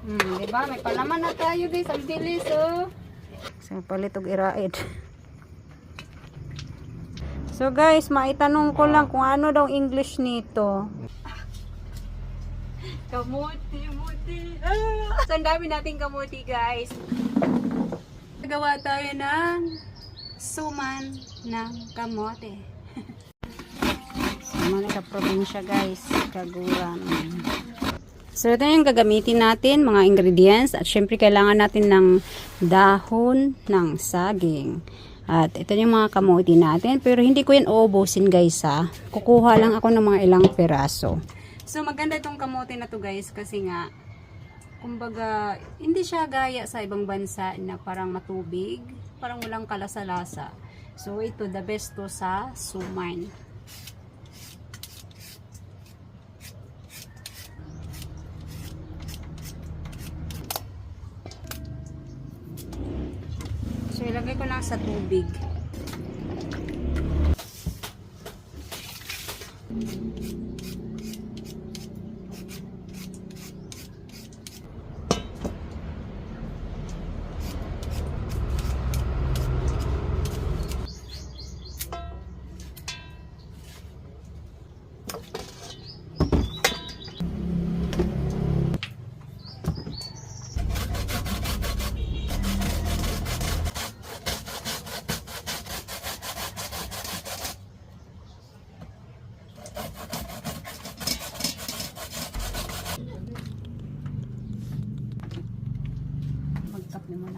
Hmm, di ba? May palaman na tayo guys. Ang bilis oh. So, palitog iraid. So guys, maitanong ko lang kung ano daw English nito. Kamuti, muti. Ah! So, ang dami nating kamuti guys. Gawa tayo ng suman ng kamote. suman sa probinsya guys. Kaguran. So, ito yung gagamitin natin, mga ingredients. At syempre, kailangan natin ng dahon ng saging. At ito yung mga kamote natin. Pero hindi ko yan uubusin guys ha. Kukuha lang ako ng mga ilang peraso. So, maganda itong kamote na to guys kasi nga, kumbaga, hindi siya gaya sa ibang bansa na parang matubig, parang walang kalasa-lasa. So, ito, the best to sa suman. So, ilagay ko lang sa tubig.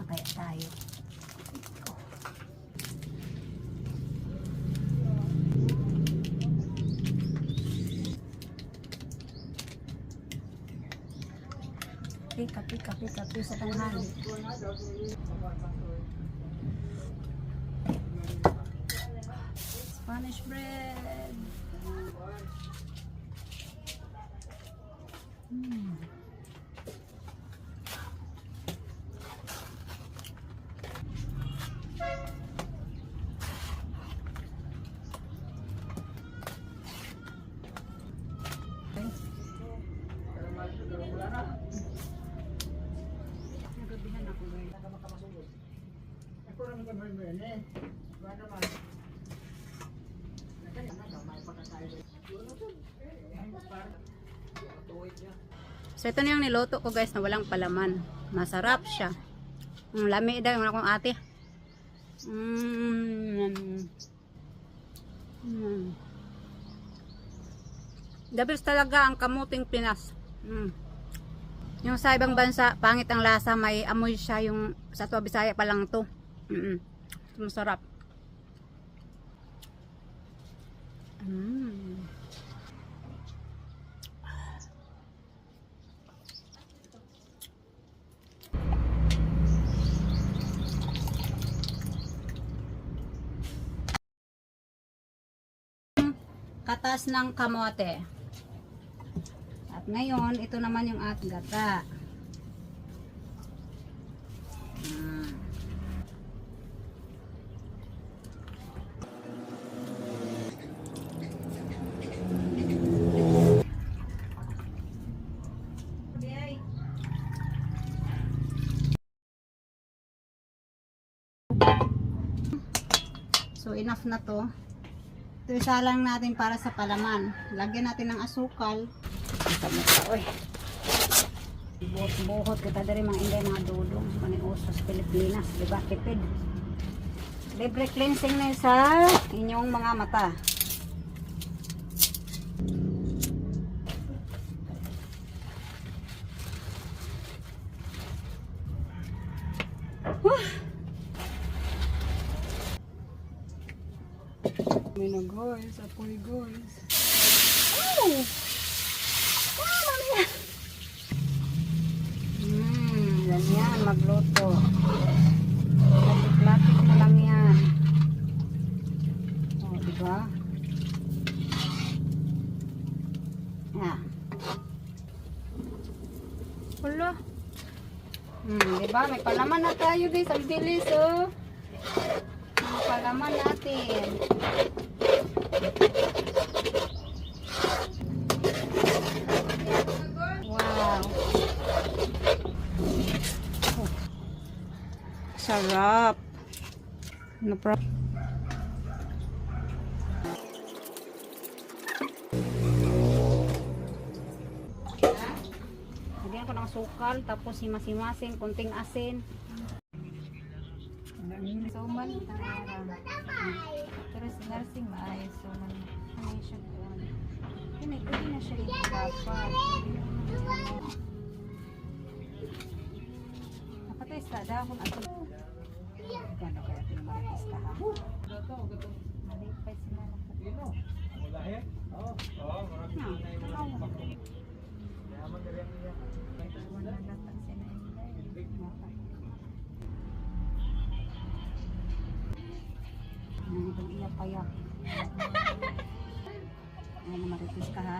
Muna kaya tayo. Kape, kape, kape, kape sa tanghali. Spanish bread. Mm. So ito na yung niloto ko guys na walang palaman. Masarap siya. Ang lami daw yung akong ate. Mm. Mm. The best talaga ang kamuting Pinas. Mm. Yung sa ibang bansa, pangit ang lasa, may amoy siya yung sa Tua Bisaya pa lang to. Mm. Masarap. Mm. Katas ng kamote. At ngayon, ito naman yung ating gata. So enough na to. Ito lang natin para sa palaman. Lagyan natin ng asukal. Oy. Buhot-buhot kita dari mga inday mga dudong. Maniuso sa Pilipinas. Diba? Tipid. Libre cleansing na sa inyong mga mata. May na guys, apoy guys. Oh! Ano yan? Hmm, ganyan, magluto. Lapit-lapit mo lang yan. Oh, di ba? Yan. Wala. Hmm, di ba? May palaman na tayo guys. Ang bilis oh ang palaman natin. Wow. Sarap. No problem. Lagyan ko ng sukal, tapos himas-himasin, kunting asin. Suman, tanara. Pero si nursing maayos suman. Ano siya doon? Ay, pwede na siya dapat. Nakatay sa dahon at Gano kaya pinamaritis ka ha? malipay sila ng puno. Manalata Ano maritis ka ha?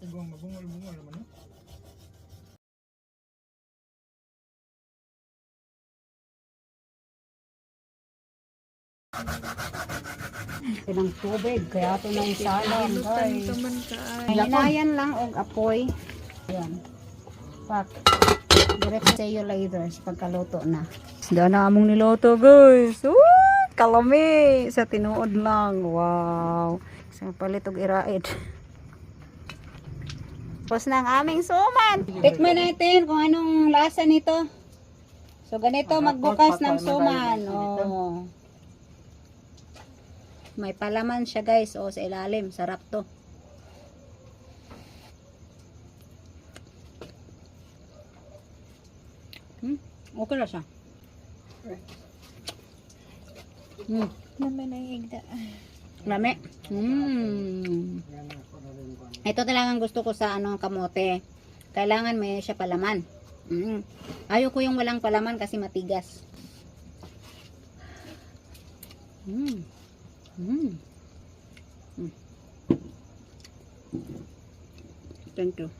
Ibang mabungal-bungal naman, no? Ilang tubig, kaya ito na isalan, guys. Hinayan lang og apoy. Ayan. Pak. Direct sa iyo later sa pagkaluto na. Doon na among niluto, guys. Woo! Kalami! Sa tinuod lang. Wow. Sa palit og iraid. Tapos na ang aming suman. Tikman natin kung anong lasa nito. So, ganito magbukas ng suman. Oh. May palaman siya guys. O, sa ilalim. Sarap to. Hmm, okay na siya. Hmm, Naman ang igda. lami. Hmm. Ito talagang gusto ko sa ano kamote. Kailangan may siya palaman. Mm. Ayaw ko yung walang palaman kasi matigas. Mm. Mm. Mm. Thank you.